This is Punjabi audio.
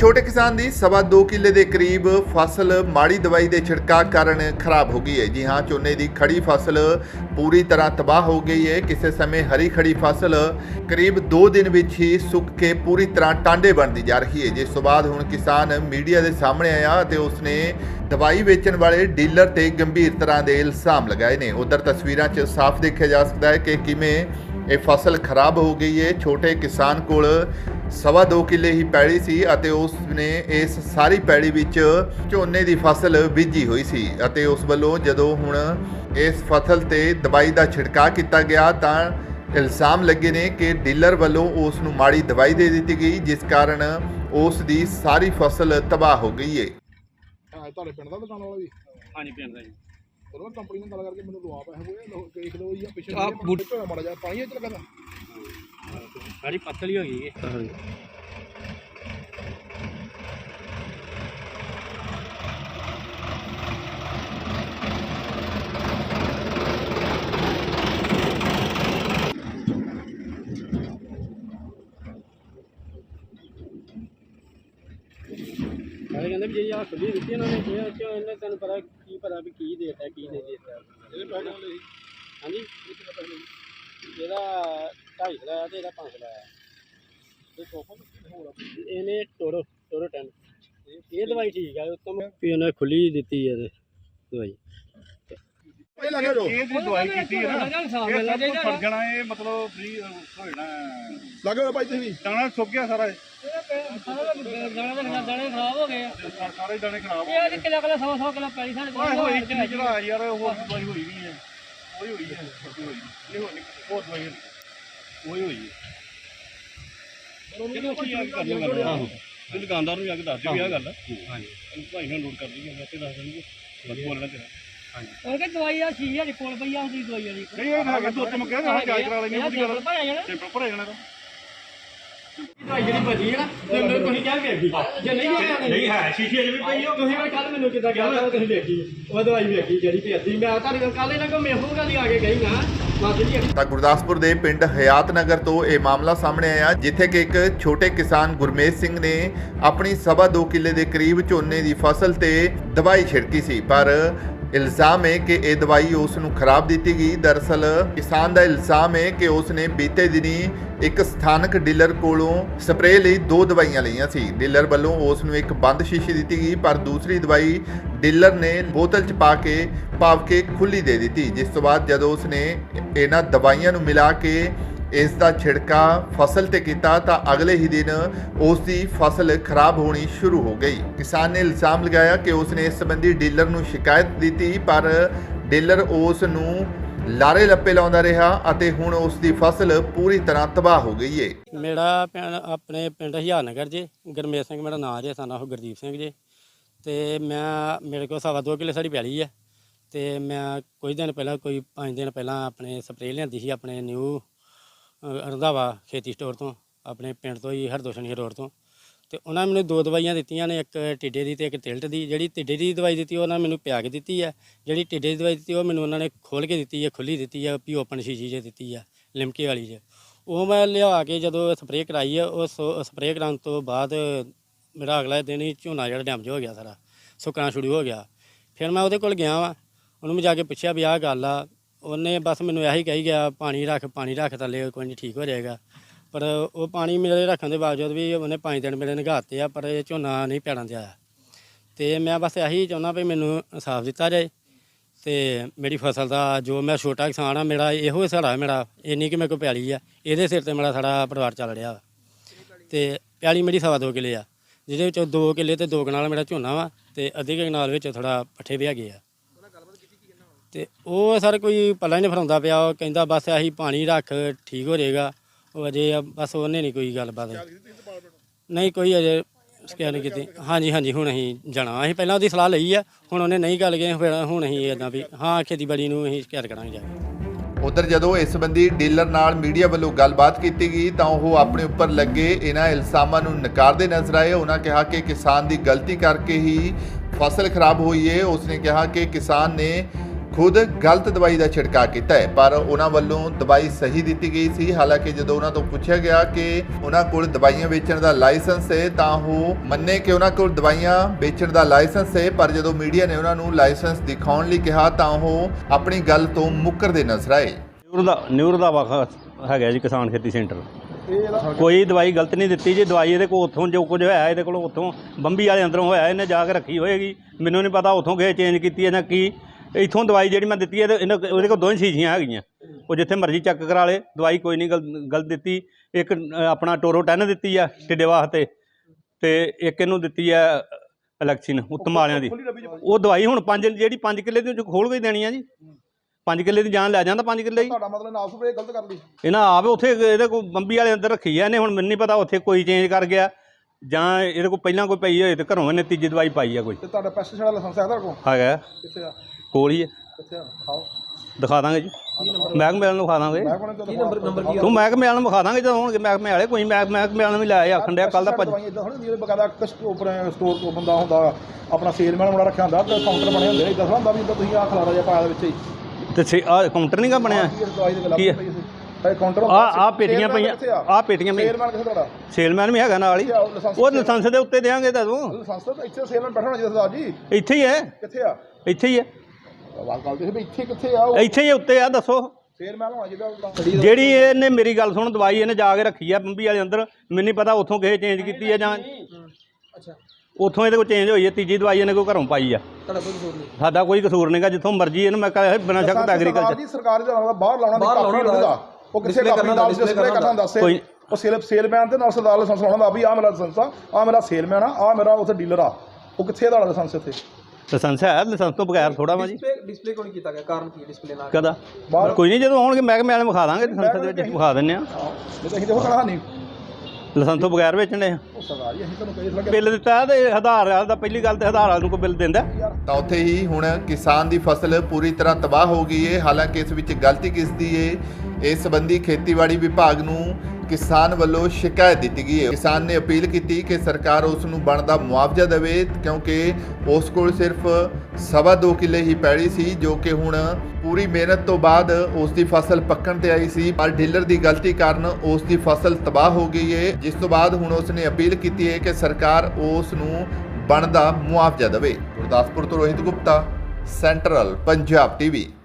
ਛੋਟੇ ਕਿਸਾਨ ਦੀ ਸਵਾ 2 ਕਿੱਲੇ ਦੇ ਕਰੀਬ ਫਸਲ ਮਾੜੀ ਦਵਾਈ ਦੇ ਛਿੜਕਾਅ ਕਾਰਨ ਖਰਾਬ ਹੋ ਗਈ ਹੈ। ਜੀ ਹਾਂ, ਝੋਨੇ ਦੀ ਖੜੀ ਫਸਲ ਪੂਰੀ ਤਰ੍ਹਾਂ ਤਬਾਹ ਹੋ ਗਈ ਹੈ। ਕਿਸੇ ਸਮੇਂ ਹਰੀ ਖੜੀ ਫਸਲ ਕਰੀਬ 2 ਦਿਨ ਵਿੱਚ ਹੀ ਸੁੱਕ ਕੇ ਪੂਰੀ ਤਰ੍ਹਾਂ ਟਾਂਡੇ ਬਣਦੀ ਜਾ ਰਹੀ ਹੈ। ਜਿਸ ਤੋਂ ਬਾਅਦ ਹੁਣ ਕਿਸਾਨ ਮੀਡੀਆ ਦੇ ਸਾਹਮਣੇ ਆਇਆ ਅਤੇ ਉਸਨੇ ਦਵਾਈ ਵੇਚਣ ਵਾਲੇ ਡੀਲਰ ਤੇ ਗੰਭੀਰ ਤਰ੍ਹਾਂ ਦੇ ਇਲਜ਼ਾਮ ਲਗਾਏ ਨੇ। ਉਧਰ ਤਸਵੀਰਾਂ 'ਚ ਸਾਫ਼ ਦੇਖਿਆ ਜਾ ਸਕਦਾ ਹੈ ਕਿ ਕਿਵੇਂ ਇਹ ਫਸਲ ਖਰਾਬ ਹੋ ਗਈ ਹੈ। ਛੋਟੇ ਕਿਸਾਨ ਕੋਲ ਸਵਾ ਦੋ ਕਿੱਲੇ ਹੀ ਪੈੜੀ ਸੀ ਅਤੇ ਉਸ ਨੇ ਇਸ ਸਾਰੀ ਪੈੜੀ ਵਿੱਚ ਝੋਨੇ ਦੀ ਫਸਲ ਬੀਜੀ ਹੋਈ ਸੀ ਅਤੇ ਉਸ ਵੱਲੋਂ ਜਦੋਂ ਹੁਣ ਇਸ ਫਸਲ ਤੇ ਦਵਾਈ ਦਾ ਛਿੜਕਾਅ ਕੀਤਾ ਗਿਆ ਤਾਂ ਇਲਜ਼ਾਮ ਲੱਗੇ ਨੇ ਕਿ ਡੀਲਰ ਵੱਲੋਂ ਉਸ ਨੂੰ ਮਾੜੀ ਦਵਾਈ ਦੇ ਦਿੱਤੀ ਗਈ ਜਿਸ ਕਾਰਨ ਉਸ ਦੀ ਸਾਰੀ ਫਸਲ ਤਬਾਹ ਹੋ ਗਈ ਹੈ ਹਾਂ ਤੁਹਾਡੇ ਪਿੰਡ ਦਾ ਦੁਕਾਨ ਵਾਲਾ ਵੀ ਹਾਂਜੀ ਪਿੰਡ ਦਾ ਜੀ। ਮੈਂ ਕੰਪਨੀ ਨਾਲ ਗੱਲ ਕਰਕੇ ਮੈਨੂੰ ਦਵਾ ਪੈਸੇ ਹੋਏ ਦੇਖ ਲਓ ਜੀ ਪਿੱਛੇ ਮਾੜਾ ਜਿਹਾ ਪਾਣੀ ਇੱਥੇ ਲੱਗਾ ਸਾਰੀ ਪਤਲੀ ਹੋ ਗਈ ਹੈ ਕਹਿੰਦੇ ਵੀ ਜੇ ਆ ਖੁੱਲੀ ਦਿੱਤੀ ਇਹਨਾਂ ਨੇ ਇਹ ਚ ਇਹਨੇ ਤੈਨੂੰ ਪਤਾ ਕੀ ਪਤਾ ਵੀ ਕੀ ਦੇਤਾ ਕੀ ਨਹੀਂ ਦੇਤਾ। ਹਾਂਜੀ। ਇਹਦਾ 2.5 ਦਾ ਤੇ ਇਹਦਾ 5 ਦਾ ਤੇ ਆ। ਇਹਨੇ ਟੋਰੋ ਟੋਰੋ 10 ਇਹ ਦਵਾਈ ਠੀਕ ਹੈ ਉੱਤਮ ਵੀ ਉਹਨੇ ਖੁੱਲੀ ਦਿੱਤੀ ਹੈ ਦਵਾਈ। ਇਹ ਲੱਗਿਆ ਜੋ ਇਹ ਦੀ ਦਵਾਈ ਕੀਤੀ ਹੈ ਨਾ ਇਹ ਸਭ ਕੁਝ ਫੜ ਜਾਣਾ ਇਹ ਮਤਲਬ ਫ੍ਰੀ ਹੋ ਜਾਣਾ ਲੱਗੇ ਹੋਏ ਭਾਈ ਤੁਸੀਂ। ਵੀ ਦਾਣਾ ਸੁੱਕ ਗਿਆ ਸਾਰਾ ਇਹ। ਦਾਣੇ ਦਾਣੇ ਖਰਾਬ ਹੋ ਗਏ ਸਾਰੇ ਦਾਣੇ ਖਰਾਬ ਹੋ ਇਹ ਅੱਜ ਕਿਲਾ ਕਿਲਾ 100 100 ਕਿਲੋ ਪੈਲੀ ਸਾਡੇ ਗਏ ਹੋਈ ਕਿੰਨੀ ਜਿਹੜਾ ਯਾਰ ਉਹ ਦਵਾਈ ਹੋਈ ਨਹੀਂ ਹੈ। ਉਹੀ ਹੋਈ ਹੈ ਛੋਟੀ ਹੋਈ ਇਹ ਹੋਰ ਨਹੀਂ ਉਹ ਦਵਾਈ ਉਹੀ ਹੋਈ ਹੈ। ਆ ਕਰ ਲਵਾਂਗਾ ਆਹੋ। ਤੇ ਦੁਕਾਨਦਾਰ ਨੂੰ ਜਾ ਕੇ ਦੱਸ ਦਿਓ ਵੀ ਆਹ ਗੱਲ ਹੈ ਹਾਂਜੀ। ਭਾਈ ਨਾਲ ਨੋਟ ਕਰ ਲਈਏ ਮੈਂ ਤੇ ਦੱਸ ਦੇਣਗੇ। ਬਸ ਬੋਲਣਾ ਤੇਰਾ। ਉਹ ਕਿ ਦਵਾਈ ਆ ਕੋਲ ਪਈ ਆ ਉਹਦੀ ਦਵਾਈ ਵਾਲੀ। ਨਹੀਂ ਇਹ ਹੈਗਾ ਦੋ ਤਿੰਨ ਕਹਿੰਦਾ ਜਾਂਚ ਕਰਾ ਲੈਣੀ ਉਹਦੀ ਗੱਲ। ਤੇ ਪ੍ਰੋਪਰ ਹੈ ਜਾਣਾ ਤਾਂ ਦਵਾਈ ਜਿਹੜੀ ਭਜੀ ਹੈ ਨਾ ਤੇ ਮੈਨੂੰ ਤੁਸੀਂ ਕਿਹਾ ਵੇਖੀ। ਜੇ ਨਹੀਂ ਆਇਆ ਨਹੀਂ ਹੈ ਸ਼ੀਸ਼ੇ 'ਚ ਵੀ ਪਈ ਤੁਸੀਂ ਮੈਂ ਕੱਲ ਮੈਨੂੰ ਕਿੱਦਾਂ ਕਿਹਾ ਮੈਂ ਤੁਸੀਂ ਵੇਖੀ। ਉਹ ਦਵਾਈ ਵੇਖੀ ਜਿਹੜੀ ਭੇਜੀ ਮੈਂ ਤੁਹਾਡੇ ਨਾਲ ਕੱਲ ਇਹਨਾਂ ਕੋ ਮੇਹੋ ਗੱਲ ਹੀ ਆ ਕੇ ਗਈ ਨਾ ਮਾਸੀ ਜੀ ਤਾਂ ਗੁਰਦਾਸਪੁਰ ਦੇ ਪਿੰਡ ਹਯਾਤ ਨਗਰ ਤੋਂ ਇਹ ਮਾਮਲਾ ਸਾਹਮਣੇ ਆਇਆ ਜਿੱਥੇ ਕਿ ਇੱਕ ਛੋਟੇ ਕਿਸਾਨ ਗੁਰਮੇਸ਼ ਸਿੰਘ ਨੇ ਆਪਣੀ ਸਵਾ ਦੋ ਕਿੱਲੇ ਦੇ ਕਰੀਬ ਝੋਨੇ ਦੀ ਫਸਲ ਤੇ ਦਵਾਈ ਛਿੜਕੀ ਸੀ। ਪਰ ਇਲਜ਼ਾਮ ਹੈ ਕਿ ਇਹ ਦਵਾਈ ਉਸ ਨੂੰ ਖਰਾਬ ਦਿੱਤੀ ਗਈ। ਦਰਅਸਲ, ਕਿਸਾਨ ਦਾ ਇਲਜ਼ਾਮ ਹੈ ਕਿ ਉਸ ਨੇ ਬੀਤੇ ਦਿਨੀ ਇੱਕ ਸਥਾਨਕ ਡੀਲਰ ਕੋਲੋਂ ਸਪਰੇਅ ਲਈ ਦੋ ਦਵਾਈਆਂ ਲਈਆਂ ਸੀ। ਡੀਲਰ ਵੱਲੋਂ ਉਸ ਨੂੰ ਇੱਕ ਬੰਦ ਸ਼ੀਸ਼ੀ ਦਿੱਤੀ ਗਈ, ਪਰ ਦੂਸਰੀ ਦਵਾਈ ਡੀਲਰ ਨੇ ਬੋਤਲ 'ਚ ਪਾ ਕੇ ਭਾਵ ਕੇ ਖੁੱਲੀ ਦੇ ਦਿੱਤੀ, ਜਿਸ ਤੋਂ ਬਾਅਦ ਜਦੋਂ ਉਸ ਨੇ ਇਹਨਾਂ ਦਵਾਈਆਂ ਨੂੰ ਮਿਲਾ ਕੇ ਇਸ ਦਾ ਛਿੜਕਾ ਫਸਲ ਤੇ ਕੀਤਾ ਤਾਂ ਅਗਲੇ ਹੀ ਦਿਨ ਉਸ ਦੀ ਫਸਲ ਖਰਾਬ ਹੋਣੀ ਸ਼ੁਰੂ ਹੋ ਗਈ। ਕਿਸਾਨ ਨੇ ਇਲਜ਼ਾਮ ਲਗਾਇਆ ਕਿ ਉਸ ਨੇ ਇਸ ਸੰਬੰਧੀ ਡੀਲਰ ਨੂੰ ਸ਼ਿਕਾਇਤ ਦਿੱਤੀ, ਪਰ ਡੀਲਰ ਉਸ ਨੂੰ ਲਾਰੇ ਲੱਪੇ ਲਾਉਂਦਾ ਰਿਹਾ ਅਤੇ ਹੁਣ ਉਸ ਦੀ ਫਸਲ ਪੂਰੀ ਤਰ੍ਹਾਂ ਤਬਾਹ ਹੋ ਗਈ ਏ। ਮੇਰਾ ਪਿੰਡ ਆਪਣੇ ਪਿੰਡ ਹਿਆਰਨਗਰ ਜੇ, ਗਰਮੇਸ਼ ਸਿੰਘ ਮੇਰਾ ਨਾਂ ਜੇ ਸਾਨਾ ਉਹ ਗੁਰਦੀਪ ਸਿੰਘ ਜੇ। ਤੇ ਮੈਂ, ਮੇਰੇ ਕੋਲ ਸਵਾ ਦੋ ਕਿੱਲੇ ਸਾਡੀ ਪੈਲੀ ਹੈ ਤੇ ਮੈਂ ਕੁਝ ਦਿਨ ਪਹਿਲਾਂ, ਕੋਈ 5 ਦਿਨ ਪਹਿਲਾਂ ਆਪਣੇ ਸਪਰੇਅ ਲਿਆਂਦੀ ਸੀ, ਆਪਣੇ ਨਿਊ ਅ, ਰੰਧਾਵਾ ਖੇਤੀ ਸਟੋਰ ਤੋਂ ਆਪਣੇ ਪਿੰਡ ਤੋਂ ਹੀ ਹਰਦੋਸ਼ਣੀ ਰੋਡ ਤੋਂ। ਤੇ ਉਹਨਾਂ ਨੇ ਮੈਨੂੰ ਦੋ ਦਵਾਈਆਂ ਦਿੱਤੀਆਂ ਨੇ ਇੱਕ ਟਿੱਡੇ ਦੀ ਤੇ ਇੱਕ ਤਿਲਟ ਦੀ। ਜਿਹੜੀ ਟਿੱਡੇ ਦੀ ਦਵਾਈ ਦਿੱਤੀ ਉਹ ਉਹਨਾਂ ਨੇ ਮੈਨੂੰ ਪਿਆ ਕੇ ਦਿੱਤੀ ਹੈ ਜਿਹੜੀ ਟਿੱਡੇ ਦੀ ਦਵਾਈ ਦਿੱਤੀ ਉਹ ਮੈਨੂੰ ਉਹਨਾਂ ਨੇ ਖੋਲ ਕੇ ਦਿੱਤੀ ਹੈ ਖੁੱਲੀ ਦਿੱਤੀ ਹੈ ਵੀ ਓਪਨ ਸ਼ੀਸ਼ੀ 'ਚ ਦਿੱਤੀ ਹੈ ਲਿਮਕੇ ਵਾਲੀ 'ਚ ਉਹ ਮੈਂ ਲਿਆ ਕੇ ਜਦੋਂ ਸਪਰੇਅ ਕਰਾਈ ਹੈ ਉਹ ਸੋ ਸਪਰੇਅ ਕਰਾਉਣ ਤੋਂ ਬਾਅਦ ਮੇਰਾ ਅਗਲਾ ਦਿਨ ਹੀ ਝੋਨਾ ਜਿਹੜਾ ਡੈਮੇਜ ਹੋ ਗਿਆ ਸਾਰਾ ਸੁੱਕਣਾ ਸ਼ੁਰੂ ਹੋ ਗਿਆ। ਫਿਰ ਮੈਂ ਉਹਦੇ ਕੋਲ ਗਿਆ ਵਾਂ ਉਹਨੂੰ ਮੈਂ ਜਾ ਕੇ ਪੁੱਛਿਆ ਵੀ ਆਹ ਗੱਲ ਆ ਉਹਨੇ ਬਸ ਮੈਨੂੰ ਇਹੀ ਕਹੀ ਗਿਆ, ਪਾਣੀ ਰੱਖ ਪਾਣੀ ਰੱਖ ਥੱਲੇ ਕੋਈ ਨਹੀਂ ਠੀਕ ਹੋ ਜਾਏਗਾ। ਪਰ ਉਹ ਪਾਣੀ ਮੇਰੇ ਰੱਖਣ ਦੇ ਬਾਵਜੂਦ ਵੀ ਉਹਨੇ ਪੰਜ ਦਿਨ ਮੇਰੇ ਨਿਗਾਹਤੇ ਆ, ਪਰ ਇਹ ਝੋਨਾ ਨਹੀਂ ਪੈਣਾ ਦਿਆ ਆਇਆ। ਤੇ ਮੈਂ ਬਸ ਇਹੀ ਚਾਹੁੰਦਾ ਵੀ ਮੈਨੂੰ ਇਨਸਾਫ ਦਿੱਤਾ ਜਾਏ ਤੇ ਮੇਰੀ ਫਸਲ ਦਾ ਜੋ ਮੈਂ ਛੋਟਾ ਕਿਸਾਨ ਆ, ਮੇਰਾ ਇਹੋ ਸਾੜਾ ਮੇਰਾ, ਇੰਨੀ ਕਿ ਮੇਰੇ ਕੋਲ ਪਿਆਲੀ ਆ, ਇਹਦੇ ਸਿਰ ਤੇ ਮੇਰਾ ਸਾਰਾ ਪਰਿਵਾਰ ਚੱਲ ਰਿਹਾ ਵਾ। ਤੇ ਪਿਆਲੀ ਮੇਰੀ ਸਵਾ ਦੋ ਕਿੱਲੇ ਆ, ਜਿਹਦੇ ਵਿੱਚੋਂ ਦੋ ਕਿੱਲੇ ਤੇ ਦੋ ਕਨਾਲ ਮੇਰਾ ਝੋਨਾ ਵਾ ਤੇ ਅੱਧੇ ਕਨਾਲ ਵਿੱਚ ਥੋੜਾ ਪੱਠੇ ਵੀ ਹੈਗੇ ਆ। ਤੇ ਉਹ ਸਰ ਕੋਈ ਪੱਲਾ ਹੀ ਨਹੀਂ ਫਰਾਉਂਦਾ ਪਿਆ। ਉਹ ਕਹਿੰਦਾ ਬਸ ਅਸੀਂ ਪਾਣੀ ਰੱਖ ਠੀਕ ਹੋ ਜਾਏਗਾ। ਉਹ ਅਜੇ ਆ, ਬਸ ਉਹਨੇ ਨਹੀਂ ਕੋਈ ਗੱਲਬਾਤ। ਨਹੀਂ ਕੋਈ ਅਜੇ ਸਕੈਨ ਨਹੀਂ ਕੀਤੀ। ਹਾਂਜੀ ਹਾਂਜੀ ਹੁਣ ਅਸੀਂ ਜਾਣਾ। ਅਸੀਂ ਪਹਿਲਾਂ ਉਹਦੀ ਸਲਾਹ ਲਈ ਆ। ਹੁਣ ਉਹਨੇ ਨਹੀਂ ਗੱਲ ਗਏ ਫਿਰ ਹੁਣ ਅਸੀਂ ਇਦਾਂ ਵੀ ਹਾਂ ਖੇਤੀਬਾੜੀ ਨੂੰ ਅਸੀਂ ਸ਼ਿਕਾਇਤ ਕਰਾਂਗੇ ਜਾ ਕੇ। ਉਧਰ ਜਦੋਂ ਇਸ ਸੰਬੰਧੀ ਡੀਲਰ ਨਾਲ ਮੀਡੀਆ ਵੱਲੋਂ ਗੱਲਬਾਤ ਕੀਤੀ ਗਈ ਤਾਂ ਉਹ ਆਪਣੇ ਉੱਪਰ ਲੱਗੇ। ਇਹਨਾਂ ਇਲਜ਼ਾਮਾਂ ਨੂੰ ਨਕਾਰਦੇ ਨਜ਼ਰ ਆਏ। ਉਹਨਾਂ ਕਿਹਾ ਕਿ ਕਿਸਾਨ ਦੀ ਗਲਤੀ ਕਰਕੇ ਹੀ ਫਸਲ ਖਰਾਬ ਹੋਈ ਹੈ ਉਸਨੇ ਕਿਹਾ ਕਿ ਕਿਸਾਨ ਨੇ ਖੁਦ ਗਲਤ ਦਵਾਈ ਦਾ ਛਿੜਕਾਅ ਕੀਤਾ ਹੈ, ਪਰ ਉਹਨਾਂ ਵੱਲੋਂ ਦਵਾਈ ਸਹੀ ਦਿੱਤੀ ਗਈ ਸੀ। ਹਾਲਾਂਕਿ ਜਦੋਂ ਉਹਨਾਂ ਤੋਂ ਪੁੱਛਿਆ ਗਿਆ ਕਿ ਉਹਨਾਂ ਕੋਲ ਦਵਾਈਆਂ ਵੇਚਣ ਦਾ ਲਾਇਸੈਂਸ ਹੈ, ਤਾਂ ਉਹ ਮੰਨੇ ਕਿ ਉਹਨਾਂ ਕੋਲ ਦਵਾਈਆਂ ਵੇਚਣ ਦਾ ਲਾਇਸੈਂਸ ਹੈ, ਪਰ ਜਦੋਂ ਮੀਡੀਆ ਨੇ ਉਹਨਾਂ ਨੂੰ ਲਾਇਸੈਂਸ ਦਿਖਾਉਣ ਲਈ ਕਿਹਾ, ਤਾਂ ਉਹ ਆਪਣੀ ਗੱਲ ਤੋਂ ਮੁੱਕਰਦੇ ਨਜ਼ਰ ਆਏ। ਨਿਊਰ ਦਾ ਨਿਊਰ ਦਾ ਵਾਖਾ ਹੈਗਾ ਜੀ ਕਿਸਾਨ ਖੇਤੀ ਸੈਂਟਰ। ਕੋਈ ਦਵਾਈ ਗਲਤ ਨਹੀਂ ਦਿੱਤੀ ਜੀ, ਦਵਾਈ ਇਹਦੇ ਕੋਲ ਉੱਥੋਂ ਜੋ ਕੁਝ ਹੋਇਆ, ਇਹਦੇ ਕੋਲ ਉੱਥੋਂ ਬੰਬੀ ਵਾਲੇ ਅੰਦਰੋਂ ਹੋਇਆ, ਇਹਨੇ ਜਾ ਕੇ ਰੱਖੀ ਹੋਏਗੀ। ਮੈਨੂੰ ਨਹੀਂ ਪਤਾ ਉੱਥੋਂ ਕਿਸੇ ਚੇਂਜ ਕੀਤੀ ਹੈ ਨਾ ਕੀ। ਇੱਥੋਂ ਦਵਾਈ ਜਿਹੜੀ ਮੈਂ ਦਿੱਤੀ ਹੈ ਤੇ ਇਹਨਾਂ ਉਹਦੇ ਕੋਲ ਦੋਵੇਂ ਸ਼ੀਸ਼ੀਆਂ ਹੈਗੀਆਂ। ਉਹ ਜਿੱਥੇ ਮਰਜ਼ੀ ਚੈੱਕ ਕਰਾ ਲੇ ਦਵਾਈ ਕੋਈ ਨਹੀਂ ਗਲ ਗਲਤ ਦਿੱਤੀ। ਇੱਕ ਆਪਣਾ ਟੋਰੋ 10 ਦਿੱਤੀ ਆ ਟਿੱਡੇ ਵਾਸਤੇ ਤੇ ਇੱਕ ਇਹਨੂੰ ਦਿੱਤੀ ਆ ਇਲੈਕਸ਼ਨ ਉੱਤਮ ਵਾਲਿਆਂ ਦੀ। ਉਹ ਦਵਾਈ ਹੁਣ ਪੰਜ ਜਿਹੜੀ 5 ਕਿੱਲੇ ਦੀ ਖੋਲ ਕੇ ਦੇਣੀ ਆ ਜੀ। 5 ਕਿੱਲੇ ਦੀ ਜਾਨ ਲੈ ਜਾਂਦਾ 5 ਕਿੱਲੇ ਹੀ। ਤੁਹਾਡਾ ਮਤਲਬ ਨਾਪ ਸਪਰੇ ਗਲਤ ਕਰ ਲਈ ਇਹਨਾਂ ਆਪ ਉੱਥੇ ਇਹਦੇ ਕੋਲ ਬੰਬੀ ਵਾਲੇ ਅੰਦਰ ਰੱਖੀ ਆ ਇਹਨੇ ਹੁਣ ਮੈਨੂੰ ਨਹੀਂ ਪਤਾ ਉੱਥੇ ਕੋਈ ਚੇਂਜ ਕਰ ਗਿਆ ਜਾਂ ਇਹਦੇ ਕੋਲ ਪਹਿਲਾਂ ਕੋਈ ਪਈ ਹੋਏ ਤੇ ਘਰੋਂ ਇਹਨੇ ਤੀਜੀ ਦਵਾਈ ਪਾਈ ਆ ਕੋਈ। ਤੇ ਤੁਹਾਡਾ ਪੈਸਟੀਸਾਈਡ ਦਾ ਲਾਇਸੈਂਸ ਹੈ ਤੁਹਾਡੇ ਕੋਲ? ਹੈਗਾ। ਕਿੱਥੇ ਆ? ਕੋਲ ਹੀ ਹੈ ਖਾਓ। ਦਿਖਾ ਦਾਂਗੇ ਜੀ। ਮਹਿਕਮੇ ਵਾਲਿਆਂ ਨੂੰ ਵਿਖਾ ਦਾਂਗੇ। ਮੈਂ ਕੋਣ ਕੀ ਨੰਬਰ ਨੰਬਰ ਕੀ ਤੂੰ ਮਹਿਕਮੇ ਵਾਲਿਆਂ ਨੂੰ ਵਿਖਾ ਦਾਂਗੇ ਜਦੋਂ ਹੋਣਗੇ। ਮਹਿਕਮੇ ਵਾਲੇ ਕੋਈ ਮਹਿਕ- ਮਹਿਕਮੇ ਵਾਲਿਆਂ ਨੂੰ ਵੀ ਲੈ ਆਇਆ ਆਖਣ ਡਿਆ ਕੱਲ ਦਾ ਭੱਜ। ਦਵਾਈਆਂ ਇਦਾਂ ਥੋੜੀ ਹੁੰਦੀ ਬਕਾਇਦਾ ਉੱਪਰ ਸਟੋਰ ਕੋ ਬੰਦਾ ਹੁੰਦਾ ਆਪਣਾ ਸੇਲਮੈਨ ਬਣਾ ਰੱਖਿਆ ਹੁੰਦਾ ਤੇ ਕਾਊਂਟਰ ਬਣੇ ਹੁੰਦੇ ਇਦਾਂ ਥੋੜਾ ਹੁੰਦਾ ਵੀ ਇਦਾਂ ਤੁਸੀਂ ਆ ਖਲਾਰਾ ਜਿਹਾ ਪਾਇਆ ਦੇ ਵਿੱਚ ਹੀ। ਤੇ ਛੇ- ਆਹ ਕਾਊਂਟਰ ਨਹੀਂ ਗਾ ਬਣਿਆ? ਕੀ ਦਵਾਈ ਦੇ ਕੀ ਹੈ? ਗਲਾਸ ਪਈ ਕਾਊਂਟਰ ਆ ਆ ਪੇਟੀਆਂ ਪਈਆਂ ਆ? ਪੇਟੀਆਂ ਪਈਆਂ। ਸੇਲਮੈਨ ਕਿੱਥੇ ਤੁਹਾਡਾ? ਸੇਲਮੈਨ ਵੀ ਹੈਗਾ ਨਾਲ ਹੀ। ਕਿੱਥੇ ਆ ਉਹ ਲਾਇਸੈਂਸ ਉਹ ਲਾਇਸੈਂਸ ਦੇ ਉੱਤੇ ਦੇਾਂਗੇ ਤੁਹਾਨੂੰ ਲਾਇਸੈਂਸ ਤਾਂ ਇੱਥੇ ਸੇਲਮੈਨ ਬੈਠਾ ਹੋਣਾ ਸਰਦਾਰ ਜੀ। ਇੱਥੇ ਹੀ ਹੈ। ਕਿੱਥੇ ਆ? ਇੱਥੇ ਹੀ ਹੈ। ਆਵਾਜ਼ ਗੱਲ ਦੇ ਵੀ ਇੱਥੇ ਕਿੱਥੇ ਆ ਉਹ? ਇੱਥੇ ਹੀ ਉੱਤੇ ਆ ਦੱਸੋ। ਸੇਲਮੈਨ ਹੋਣਾ ਚਾਹੀਦਾ ਜਿਹੜੀ ਇਹਨੇ ਮੇਰੀ ਗੱਲ ਸੁਣ ਦਵਾਈ ਇਹਨੇ ਜਾ ਕੇ ਰੱਖੀ ਆ ਬੰਬੀ ਵਾਲੇ ਅੰਦਰ। ਮੈਨੂੰ ਨਹੀਂ ਪਤਾ ਉੱਥੋਂ ਕਿਸੇ ਚੇਂਜ ਕੀਤੀ ਹੈ ਜਾਂ ਅੱਛਾ। ਉੱਥੋਂ ਇਹਦੇ ਕੋਲ ਚੇਂਜ ਹੋਈ ਹੈ ਤੀਜੀ ਦਵਾਈ ਇਹਨੇ ਕੋਈ ਘਰੋਂ ਪਾਈ ਆ। ਤੁਹਾਡਾ ਕੋਈ ਕਸੂਰ ਨਹੀਂ। ਸਾਡਾ ਕੋਈ ਕਸੂਰ ਨਹੀਂਗਾ ਜਿੱਥੋਂ ਮਰਜ਼ੀ ਇਹਨੂੰ ਮੈਂ ਕਹਾਂ ਬਿਨਾਂ ਸ਼ੱਕ ਸਰਕਾਰ ਐਗਰੀਕਲਚਰ ਦੀ ਸਰਕਾਰੀ ਦਾ ਲਾਉਣਾ ਬਾਹਰ ਲਾਉਣਾ ਨਹੀਂ ਕਾਪੀ ਹੁੰਦਾ। ਉਹ ਕਿਸੇ ਕਾਪੀ ਦਾ ਡਿਸਪਲੇ ਕਰਨਾ। ਹੁੰਦਾ ਸੇ ਕੋਈ- ਉਹ ਸੇਲ ਸੇਲਮੈਨ ਤੇ ਨਾਲ ਸਰਦਾਰ ਲਾਇਸੈਂਸ ਲਾਉਣਾ ਹੁੰਦਾ ਵੀ ਆ ਮੇਰਾ ਲਾਇਸੈਂਸ ਆ ਆ ਮੇਰਾ ਸੇਲਮੈਨ ਆ ਆ ਮੇਰਾ ਉੱਥੇ ਡੀਲਰ ਆ। ਉਹ ਕਿੱਥੇ ਦਾ ਲਾਇਸੈਂਸ ਇੱਥੇ? ਲਾਇਸੈਂਸ ਹੈ ਲਾਇਸੈਂਸ ਤੋਂ ਬਗੈਰ ਥੋੜਾ ਵਾ ਜੀ। ਡਿਸਪਲੇ ਕਿਉਂ ਨਹੀਂ ਕੀਤਾ ਗਿਆ? ਕਾਰਨ ਕੀ ਡਿਸਪਲੇ ਨਾਲ? ਕਦਾ ਕੋਈ ਨਹੀਂ ਜਦੋਂ ਆਉਣਗੇ ਮਹਿਕਮੇ ਵਾਲੇ ਵਿਖਾ ਦਾਂਗੇ ਲਾਇਸੈਂਸ ਦੇ ਵਿੱਚ ਵਿਖਾ ਦਿੰਨੇ ਆ ਨਹੀਂ ਤਾਂ ਅਸੀਂ ਦੇਖੋ ਕਹਣਾ ਨਹੀਂ। ਲਾਇਸੈਂਸ ਤੋਂ ਬਗੈਰ ਵੇਚਣੇ ਆ। ਉਹ ਸਰਦਾਰ ਜੀ ਅਸੀਂ ਤੁਹਾਨੂੰ ਕਹੀ ਥੋੜਾ ਬਿੱਲ ਦਿੱਤਾ ਤੇ ਆਧਾਰ ਵਾਲ ਦਾ ਪਹਿਲੀ ਗੱਲ ਤੇ ਆਧਾਰ ਵਾਲ ਨੂੰ ਕੋਈ ਬਿੱਲ ਦਿੰਦਾ। ਤਾਂ ਉੱਥੇ ਹੀ ਹੁਣ ਕਿਸਾਨ ਦੀ ਫਸਲ ਪੂਰੀ ਤਰ੍ਹਾਂ ਤਬਾਹ ਹੋ ਗਈ ਹੈ ਹਾਲਾਂਕਿ ਇਸ ਵਿੱਚ ਗਲਤੀ ਕਿਸ ਦੀ ਹੈ ਇਸ ਸੰਬੰਧੀ ਖੇਤੀਬਾੜੀ ਵਿਭਾਗ ਨੂੰ ਕਿਸਾਨ ਵੱਲੋਂ ਸ਼ਿਕਾਇਤ ਦਿੱਤੀ ਗਈ ਹੈ। ਕਿਸਾਨ ਨੇ ਅਪੀਲ ਕੀਤੀ ਕਿ ਸਰਕਾਰ ਉਸ ਨੂੰ ਬਣਦਾ ਮੁਆਵਜ਼ਾ ਦੇਵੇ, ਕਿਉਂਕਿ ਉਸ ਕੋਲ ਸਿਰਫ ਸਵਾ ਦੋ ਕਿੱਲੇ ਹੀ ਪੈੜੀ ਸੀ, ਜੋ ਕਿ ਹੁਣ ਪੂਰੀ ਮਿਹਨਤ ਤੋਂ ਬਾਅਦ ਉਸ ਦੀ ਫਸਲ ਪੱਕਣ ਤੇ ਆਈ ਸੀ। ਪਰ ਡੀਲਰ ਦੀ ਗਲਤੀ ਕਾਰਨ ਉਸ ਦੀ ਫਸਲ ਤਬਾਹ ਹੋ ਗਈ ਹੈ। ਜਿਸ ਤੋਂ ਬਾਅਦ ਹੁਣ ਉਸ ਨੇ ਅਪੀਲ ਕੀਤੀ ਹੈ ਕਿ ਸਰਕਾਰ ਉਸ ਨੂੰ ਬਣਦਾ ਮੁਆਵਜ਼ਾ ਦੇਵੇ। ਗੁਰਦਾਸਪੁਰ ਤੋਂ ਰੋਹਿਤ ਗੁਪਤਾ, ਸੈਂਟਰਲ ਪੰਜਾਬ ਟੀਵੀ।